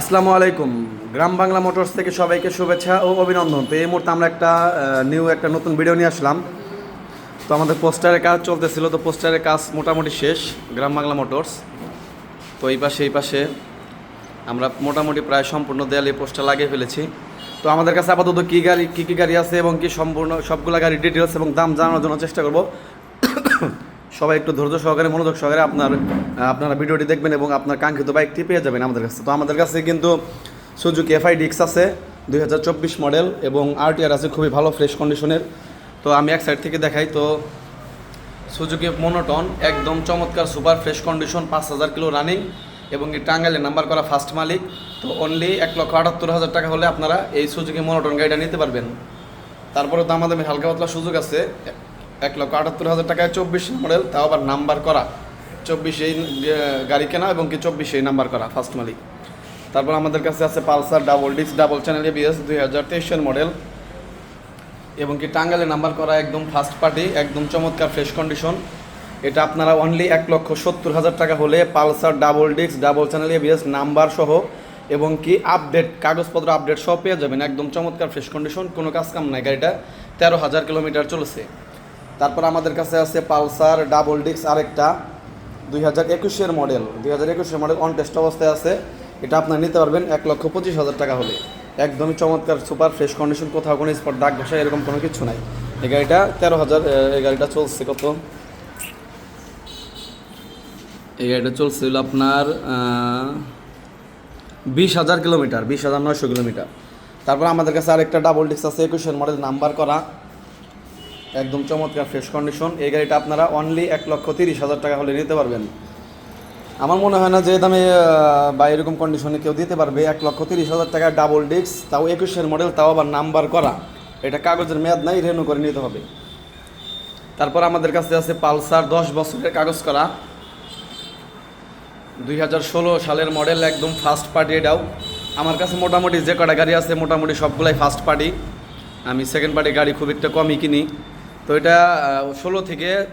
আসসালামু আলাইকুম। গ্রাম বাংলা মোটরস থেকে সবাইকে শুভেচ্ছা ও অভিনন্দন। তো এই মুহূর্তে আমরা একটা নিউ একটা নতুন ভিডিও নিয়ে আসলাম। তো আমাদের পোস্টারের কাজ চলতেছিল, তো পোস্টারের কাজ মোটামুটি শেষ, গ্রাম বাংলা মোটরস। তো এই পাশে এই পাশে আমরা মোটামুটি প্রায় সম্পূর্ণ দেয়ালে পোস্টার লাগিয়ে ফেলেছি। তো আমাদের কাছে আপাতত কী গাড়ি, কী কী গাড়ি আছে এবং কি সম্পূর্ণ সবগুলো গাড়ির ডিটেলস এবং দাম জানানোর জন্য চেষ্টা করব। সবাই একটু ধৈর্য সহকারে, মনোযোগ সহকারে আপনার আপনারা ভিডিওটি দেখবেন এবং আপনার কাঙ্ক্ষিত বাইকটি পেয়ে যাবেন আমাদের কাছে। তো আমাদের কাছে কিন্তু সুজুকি এফআই ডিক্স আছে, দুই হাজার চব্বিশ মডেল এবং আরটিআর আছে, খুবই ভালো ফ্রেশ কন্ডিশনের তো আমি এক সাইড থেকে দেখাই, তো সুজুকি মনোটন একদম চমৎকার সুপার ফ্রেশ কন্ডিশন পাঁচ হাজার কিলো রানিং এবং এই টাঙ্গাইলে নাম্বার করা ফার্স্ট মালিক। তো অনলি এক লক্ষ আটাত্তর হাজার টাকা হলে আপনারা এই সুজুকি মনোটন গাড়িটা নিতে পারবেন। তারপরে তো আমাদের হালকা পাতলা সুযোগ আছে এক লক্ষ আটাত্তর হাজার টাকায় চব্বিশ মডেল, তাও আবার নাম্বার করা। চব্বিশে গাড়ি কেনা এবং কি চব্বিশে নাম্বার করা ফার্স্ট মালিক। তারপর আমাদের কাছে আছে Pulsar double disc double channel ABS দুই হাজার তেইশের মডেল। এবং কি টাঙ্গালে নাম্বার করা একদম ফার্স্ট পার্টি একদম চমৎকার ফ্রেশ কন্ডিশন এটা আপনারা অনলি এক লক্ষ সত্তর হাজার টাকা হলে Pulsar double disc double channel ABS number সহ এবং কি আপডেট কাগজপত্র আপডেট সব পেয়ে যাবেন। একদম চমৎকার ফ্রেশ কন্ডিশন কোনো কাজ কাম নাই। গাড়িটা তেরো হাজার কিলোমিটার চলেছে। তারপর আমাদের কাছে আছে পালসার, ডাবল ডিস্ক আরেকটা, দুই হাজার একুশের মডেল। দুই হাজার একুশের মডেল অন টেস্ট অবস্থায় আছে। এটা আপনার নিতে পারবেন এক লক্ষ পঁচিশ হাজার টাকা হলে। একদমই চমৎকার সুপার ফ্রেশ কন্ডিশন কোথাও কোনো স্পট দাগ ঘষা, এরকম কোনো কিছু নাই। এই গাড়িটা তেরো হাজার এই গাড়িটা চলছে কত? এই গাড়িটা চলছিল আপনার বিশ হাজার কিলোমিটার, বিশ হাজার নয়শো কিলোমিটার। তারপর আমাদের কাছে আরেকটা ডাবল ডিস্ক আছে, একুশের মডেল, নাম্বার করা। একদম চমৎকার ফ্রেশ কন্ডিশন এই গাড়িটা আপনারা অনলি এক লক্ষ তিরিশ হাজার টাকা হলে নিতে পারবেন। আমার মনে হয় না যে দামে বা এরকম কন্ডিশনে কেউ দিতে পারবে। এক লক্ষ তিরিশ হাজার টাকা ডাবল ডিস্ক তাও একুশের মডেল তাও আবার নাম্বার করা। এটা কাগজের মেয়াদ নাই রেনু করে নিতে হবে। তারপর আমাদের কাছে আছে পালসার, দশ বছরের কাগজ করা। দুই হাজার ষোলো সালের মডেল একদম ফার্স্ট পার্টি এটাও। আমার কাছে মোটামুটি যে কটা গাড়ি আছে, মোটামুটি সবগুলাই ফার্স্ট পার্টি আমি সেকেন্ড পার্টি গাড়ি খুব একটা কমই কিনি। তো এটা ষোলো থেকে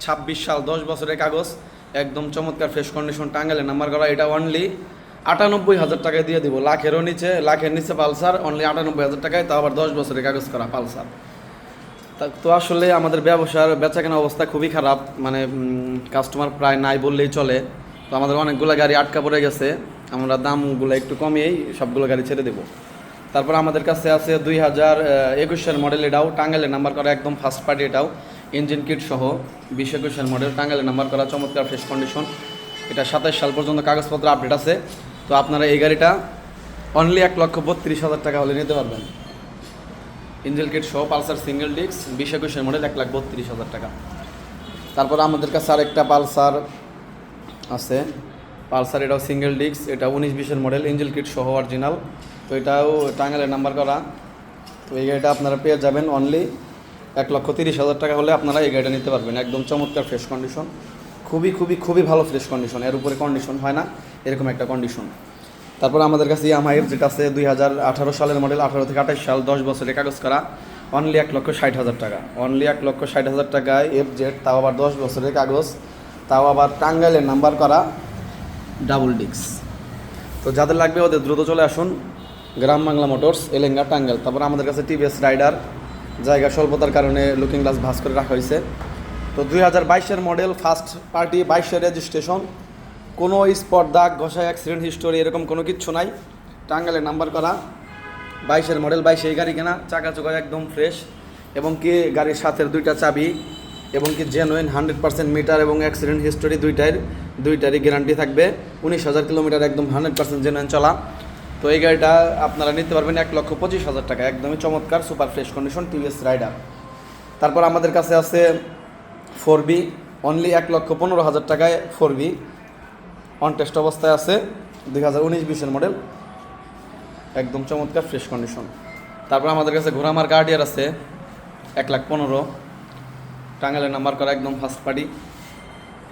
ছাব্বিশ সাল, দশ বছরের কাগজ, একদম চমৎকার ফ্রেশ কন্ডিশন টাঙ্গালে নাম্বার করা, এটা অনলি আটানব্বই হাজার টাকায় দিয়ে দিব। লাখেরও নিচে, লাখের নিচে পালসার অনলি আটানব্বই হাজার টাকায়, তাও আবার দশ বছরের কাগজ করা পালসার। তা- তো আসলে আমাদের ব্যবসার বেচাকেনা অবস্থা খুবই খারাপ মানে কাস্টমার প্রায় নাই বললেই চলে। তো আমাদের অনেকগুলো গাড়ি আটকা পড়ে গেছে, আমরা দামগুলো একটু কমিয়েই সবগুলো গাড়ি ছেড়ে দেবো। তারপর আমাদের কাছে আছে দুই হাজার একুশের মডেল এটাও টাঙ্গালে নাম্বার করা একদম ফার্স্ট পার্টি এটাও ইঞ্জিন কিট সহ বিশ একুশের মডেল টাঙ্গালে নাম্বার করা, চমৎকার ফ্রেশ কন্ডিশন এটা সাতাশ সাল পর্যন্ত কাগজপত্র আপডেট আছে। তো আপনারা এই গাড়িটা অনলি এক লক্ষ বত্রিশ হাজার টাকা হলে নিতে পারবেন। ইঞ্জিন কিট সহ পালসার সিঙ্গেল ডিস্ক বিশ একুশের মডেল এক লাখ বত্রিশ হাজার টাকা। তারপর আমাদের কাছে আরেকটা পালসার আছে। পালসার এটাও সিঙ্গেল ডিস্ক এটা উনিশ বিশের মডেল ইঞ্জেল কিট সহ অরিজিনাল তো এটাও টাঙ্গালের নাম্বার করা। তো এই গাড়িটা আপনারা পেয়ে যাবেন অনলি এক লক্ষ তিরিশ হাজার টাকা হলে আপনারা এই গাড়িটা নিতে পারবেন। একদম চমৎকার ফ্রেশ কন্ডিশন খুবই খুবই খুবই ভালো ফ্রেশ কন্ডিশন এর উপরে কন্ডিশন হয় না, এরকম একটা কন্ডিশন তারপর আমাদের কাছে ইয়ামাইয়ের যেটা আছে, দুই হাজার আঠারো সালের মডেল আঠারো থেকে আঠাশ সাল, দশ বছরের কাগজ করা। অনলি এক লক্ষ ষাট হাজার টাকা। অনলি এক লক্ষ ষাট হাজার টাকায় এফ জেড তাও আবার দশ বছরের কাগজ, তাও আবার টাঙ্গাইলের নাম্বার করা ডাবল ডিক্স তো যাদের লাগবে ওদের দ্রুত চলে আসুন। গ্রাম বাংলা মোটরস, এলেঙ্গা টাঙ্গাইল। তারপর আমাদের কাছে টিভিএস রাইডার। জায়গা স্বল্পতার কারণে লুকিং গ্লাস ভাস করে রাখা হয়েছে। তো দুই হাজার বাইশের মডেল ফার্স্ট পার্টি বাইশের রেজিস্ট্রেশন কোনো স্পট দাগ ঘষায় অ্যাক্সিডেন্ট হিস্টোরি এরকম কোনো কিচ্ছু নাই। টাঙ্গাইলের নাম্বার করা। বাইশের মডেল বাইশে এই গাড়ি কেনা। চাকা চোকা একদম ফ্রেশ এবং কি গাড়ির সাথে দুইটা চাবি, এবং কি জেনুইন হান্ড্রেড পার্সেন্ট মিটার এবং অ্যাক্সিডেন্ট হিস্টোরি দুইটার, দুইটারই গ্যারান্টি থাকবে। উনিশ হাজার কিলোমিটার একদম হান্ড্রেড পার্সেন্ট জেনুইন চলা। তো এই গাড়িটা আপনারা নিতে পারবেন এক লক্ষ পঁচিশ হাজার টাকা। একদমই চমৎকার, super fresh condition TVS Rider তারপর আমাদের কাছে আছে ফোর বি অনলি এক লক্ষ পনেরো হাজার টাকায় ফোর বি। অন টেস্ট অবস্থায় আছে দুই হাজার উনিশ বিশের মডেল একদম চমৎকার ফ্রেশ কন্ডিশন তারপর আমাদের কাছে ঘোড়ামার গার্ডিয়ার আছে, এক লাখ পনেরো। টাঙ্গালের নাম্বার করা একদম ফার্স্ট পার্টি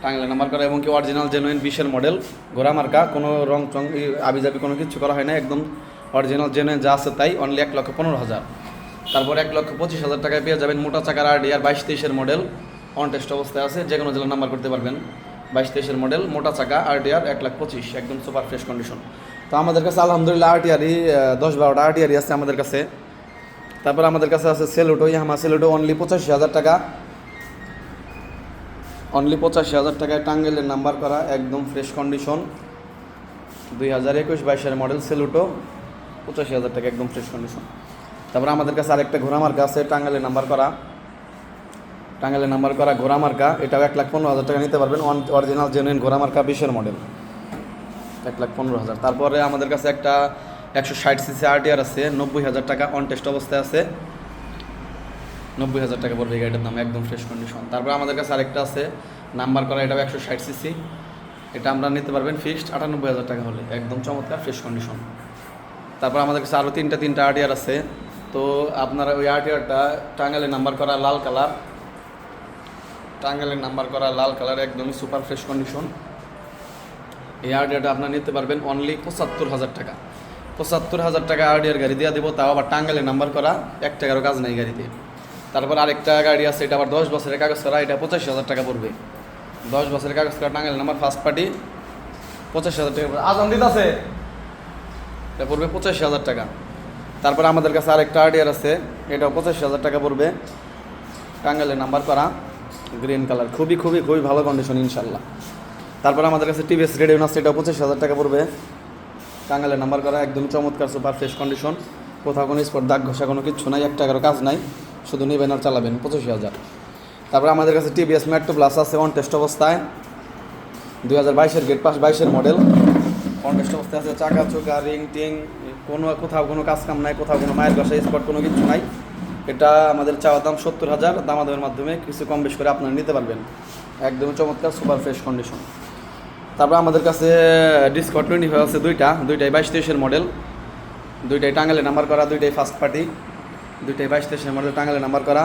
টাঙ্গালের নাম্বার করা এবং কি অরিজিনাল জেনুইন বিশের মডেল ঘোড়ামার্কা কোনো রং টং আবিজাবি কোনো কিছু করা হয় না একদম অরিজিনাল জেনুইন যা আছে তাই অনলি এক লক্ষ পনেরো হাজার। তারপর এক লক্ষ পঁচিশ হাজার টাকায় পেয়ে যাবেন মোটা চাকার আর ডিআর বাইশ তেইশের মডেল অন টেস্ট অবস্থায় আছে, যে কোনো জেলার নাম্বার করতে পারবেন। বাইশ তেইশের মডেল মোটা চাকা আর ডিআর এক লাখ পঁচিশ, একদম সুপার ফ্রেশ কন্ডিশন তো আমাদের কাছে আলহামদুলিল্লাহ আর আরটিআরই দশ বারোটা আরটিআরই আছে আমাদের কাছে। তারপর আমাদের কাছে আছে সেলুটো ইয়ামা সেলুটো অনলি পঁচাশি হাজার টাকা। অনলি পঁচাশি হাজার টাকায় টাঙ্গেলের নাম্বার করা একদম ফ্রেশ কন্ডিশন দুই হাজার একুশ বাইশের মডেল সেলুটো পঁচাশি হাজার টাকা একদম ফ্রেশ কন্ডিশন তারপরে আমাদের কাছে আরেকটা ঘোড়া মার্কা আছে টাঙ্গালের নাম্বার করা। টাঙ্গালের নাম্বার করা ঘোড়া মার্কা, এটাও এক লাখ পনেরো হাজার টাকা নিতে পারবেন অরিজিনাল জেনুইন ঘোড়া মার্কা বিশের মডেল এক লাখ পনেরো হাজার। তারপরে আমাদের কাছে একটা একশো ষাট সিসি আরটিআর আছে, নব্বই হাজার টাকা অন টেস্ট অবস্থায় আছে। নব্বই হাজার টাকা পড়বে এই গাড়িটার দাম, একদম ফ্রেশ কন্ডিশন তারপরে আমাদের কাছে আরেকটা আছে নাম্বার করা, এটাও একশো ষাট সিসি এটা আমরা নিতে পারবেন ফিক্সড আটানব্বই হাজার টাকা হলে, একদম চমৎকার ফ্রেশ কন্ডিশন তারপর আমাদের কাছে আরও তিনটা তিনটা আরটিআর আছে। তো আপনারা ওই আরটিআরটা টাঙ্গালে নাম্বার করা লাল কালার টাঙ্গালের নাম্বার করা লাল কালার, একদমই সুপার ফ্রেশ কন্ডিশন এই আরডিআরটা আপনারা নিতে পারবেন অনলি পঁচাত্তর হাজার টাকা। পঁচাত্তর হাজার টাকা আরডিআর গাড়ি দিয়ে দেবো, তাও আবার টাঙ্গালে নাম্বার করা, এক টাকারও কাজ নেই গাড়িতে। তারপর আরেকটা গাড়ি আছে, এটা আবার দশ বছরের কাগজ করা, এটা পঁচাশি হাজার টাকা পড়বে। দশ বছরের কাগজ করা টাঙ্গালের নাম্বার ফার্স্ট পার্টি পঁচাশি হাজার টাকা আজান দিতে আছে এটা পড়বে পঁচাশি হাজার টাকা। তারপর আমাদের কাছে আরেকটা আরডিআর আছে, এটাও পঁচাশি হাজার টাকা পড়বে। টাঙ্গালের নাম্বার করা গ্রিন কালার খুবই খুবই খুবই ভালো কন্ডিশন ইনশাল্লাহ। তারপর আমাদের কাছে টিভিএস রেডিও আছে এটা পঁচিশ হাজার টাকা পড়বে। টাঙ্গালের নাম্বার করা, একদম চমৎকার সুপার ফ্রেশ কন্ডিশন কোথাও কোনো স্পট দাগ ঘষা কোনো কিছু নাই এক টাকারও কাজ নাই। শুধু নেবেন আর চালাবেন, পঁচিশ হাজার। তারপর আমাদের কাছে টিভিএস মেট্রো প্লাস আছে অন টেস্ট অবস্থায়। দুই হাজার বাইশের গেট পাস বাইশের মডেল অন টেস্ট অবস্থায় আছে, চাকা, চোকা রিং টিং কোনো, কোথাও কোনো কাজ কাম নাই, কোথাও কোনো মায়ের বাসা স্পট কোনো কিছু নাই। এটা আমাদের চাওয়া দাম সত্তর হাজার দামাদামের মাধ্যমে কিছু কম বেশ করে আপনারা নিতে পারবেন। একদম চমৎকার সুপার ফ্রেশ কন্ডিশন তারপর আমাদের কাছে ডিসকট টোয়েন্টি ফাইভ আছে দুইটা, দুইটাই বাইশ তেইশের মডেল দুইটাই টাঙ্গালে নাম্বার করা, দুইটাই ফার্স্ট পার্টি দুইটাই বাইশ তেইশের মডেল টাঙ্গালে নাম্বার করা।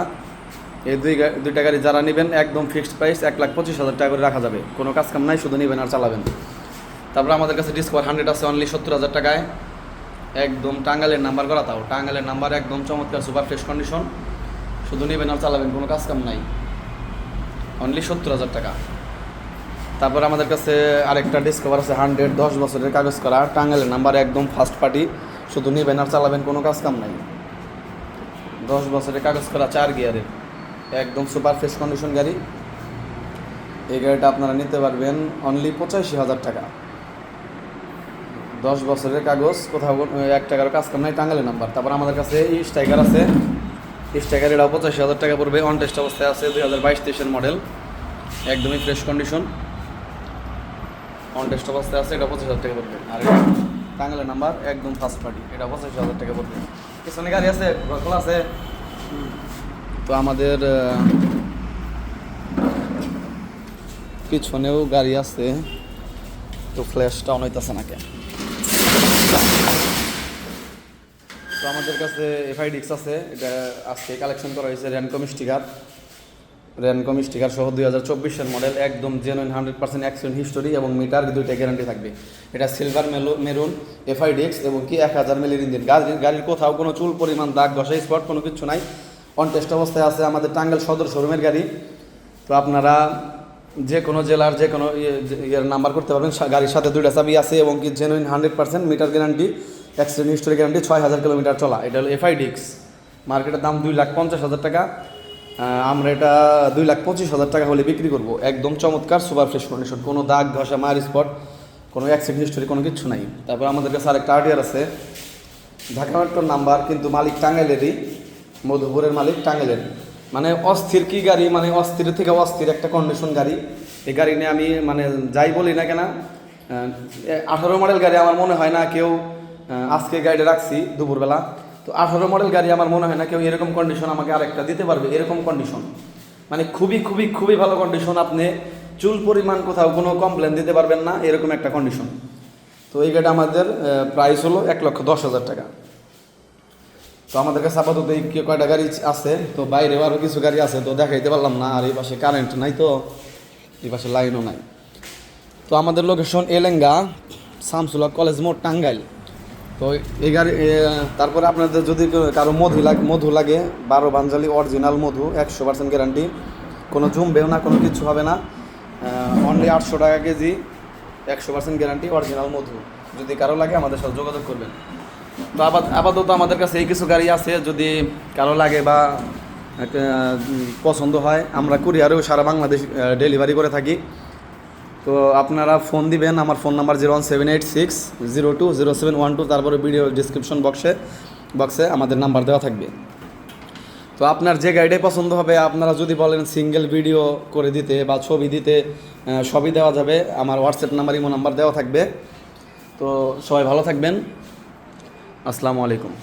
এই দুই দুইটা গাড়ি যারা নেবেন, একদম ফিক্সড প্রাইস এক লাখ পঁচিশ হাজার টাকা করে রাখা যাবে। কোনো কাজ কাম নাই, শুধু নেবেন আর চালাবেন। তারপর আমাদের কাছে ডিসকভার হান্ড্রেড আছে অনলি সত্তর হাজার টাকায়। একদম টাঙ্গালের নাম্বার করা তাও। টাঙ্গালের নাম্বার একদম চমৎকার সুপার ফ্রেশ কন্ডিশন শুধু নেবেন আর চালাবেন, কোনো কাজ কাম নাই। অনলি সত্তর হাজার টাকা। তারপর আমাদের কাছে আরেকটা ডিসকভার আছে হান্ড্রেড দশ বছরের কাগজ করা। টাঙ্গালের নাম্বার একদম ফার্স্ট পার্টি শুধু নেবেন আর চালাবেন, কোনো কাজ কাম নাই। দশ বছরের কাগজ করা চার গিয়ারের একদম সুপার ফ্রেশ কন্ডিশন গাড়ি। এই গাড়িটা আপনারা নিতে পারবেন অনলি পঁচাশি হাজার টাকা। দশ বছরের কাগজ, কোথাও এক টাকার কাজ কাম নাই টাঙ্গালের নাম্বার তারপর আমাদের কাছে স্ট্রাইকার আছে। স্ট্রাইকার এটাও পঁচাশি হাজার টাকা পড়বে। অন টেস্ট অবস্থায় আছে দুই হাজার বাইশ তেইশের মডেল একদমই ফ্রেশ কন্ডিশন অন টেস্ট অবস্থায় আছে এটা পঁচিশ হাজার টাকা পড়বে। আর এটা টাঙ্গালের নাম্বার একদম ফার্স্ট পার্টি এটা পঁচাশি হাজার টাকা পড়বে। গাড়ি আছে আছে। তো আমাদের পিছনেও গাড়ি আছে। তো ফ্ল্যাশটা অন আছে নাকি? তো আমাদের কাছে এফআইডিক্স আছে, এটা আজকে কালেকশন করা হয়েছে র্যানকম স্টিকার র্যানকম স্টিকার সহ দুই হাজার চব্বিশের মডেল একদম genuine hundred percent accident history এবং মিটার দুইটা গ্যারান্টি থাকবে। এটা সিলভার মেলো মেরুন এফআইডিক্স এবং কি এক হাজার মিলির ইঞ্জিন গাড়ির গাড়ির কোথাও কোনো চুল, পরিমাণ, দাগ, ঘষা স্পট কোনো কিছু নাই। অন টেস্ট অবস্থায় আছে আমাদের টাঙ্গাইল সদর শোরুমের গাড়ি। তো আপনারা যে কোনো জেলার যে কোনো ইয়ে- ইয়ের নাম্বার করতে পারবেন। গাড়ির সাথে দুইটা চাবি আছে এবং কি genuine hundred percent meter guarantee accident history guarantee ছয় হাজার কিলোমিটার চলা। এটা হলো এফআইডিক্স মার্কেটের দাম দুই লাখ পঞ্চাশ হাজার টাকা। আমরা এটা দুই লাখ পঁচিশ হাজার টাকা হলে বিক্রি করব। একদম চমৎকার, সুপার ফ্রেশ কন্ডিশন কোনো দাগ ঘষা, মায়ের স্পট, কোনো অ্যাক্সিডেন্ট হিস্টোরি কোনো কিছু নাই। তারপর আমাদের কাছে আরেকটা আরটিআর আছে। ঢাকা মেট্রোর নাম্বার কিন্তু মালিক টাঙ্গাইলেরই মধুপুরের মালিক টাঙ্গাইলের মানে অস্থির কি গাড়ি মানে অস্থির থেকে অস্থির একটা কন্ডিশন গাড়ি। এই গাড়ি নিয়ে আমি মানে যাই বলি না কেন আঠারো মডেল গাড়ি আমার মনে হয় না কেউ আজকে গাড়িটা রাখছি দুপুরবেলা। তো আঠারো মডেল গাড়ি আমার মনে হয় না কেউ এরকম কন্ডিশন আমাকে আরেকটা দিতে পারবে, এরকম কন্ডিশন মানে খুবই খুবই খুবই ভালো কন্ডিশন আপনি চুল পরিমাণ কোথাও কোনো কমপ্লেন দিতে পারবেন না, এরকম একটা কন্ডিশন তো এই গাড়িটা আমাদের প্রাইস হলো এক লক্ষ দশ হাজার টাকা। তো আমাদের কাছে আপাতত এই কয়টা গাড়ি আছে, তো বাইরে আরও কিছু গাড়ি আছে, তো দেখাইতে পারলাম না, আর এই পাশে কারেন্ট নাই তো, এই পাশে লাইনও নাই। তো আমাদের লোকেশন এলেঙ্গা শামসুলা কলেজ মোড় টাঙ্গাইল। তো এই গাড়ি তারপরে আপনাদের যদি কারও মধু লাগে মধু লাগে, বারো বাঞ্জালি অরিজিনাল মধু, একশো পার্সেন্ট গ্যারান্টি কোনো জমবেও না, কোনো কিছু হবে না। অনলি আটশো টাকা কেজি, একশো পার্সেন্ট গ্যারান্টি অরিজিনাল মধু। যদি কারও লাগে, আমাদের সাথে যোগাযোগ করবেন। তো আপাত আপাতত আমাদের কাছে এই কিছু গাড়ি আছে, যদি কারও লাগে বা পছন্দ হয়, আমরা কুরিয়ারেও সারা বাংলাদেশ ডেলিভারি করে থাকি। তো আপনারা ফোন দিবেন, আমার phone number zero one seven eight six zero two zero seven one two তারপরে ভিডিও ডিসক্রিপশন বক্সে বক্সে আমাদের নাম্বার দেওয়া থাকবে। তো আপনার যে গাইডে পছন্দ হবে, আপনারা যদি বলেন সিঙ্গেল ভিডিও করে দিতে বা ছবি দিতে সবই দেওয়া যাবে। আমার হোয়াটসঅ্যাপ নাম্বার ইমো নাম্বার দেওয়া থাকবে। তো সবাই ভালো থাকবেন। আসসালামু আলাইকুম।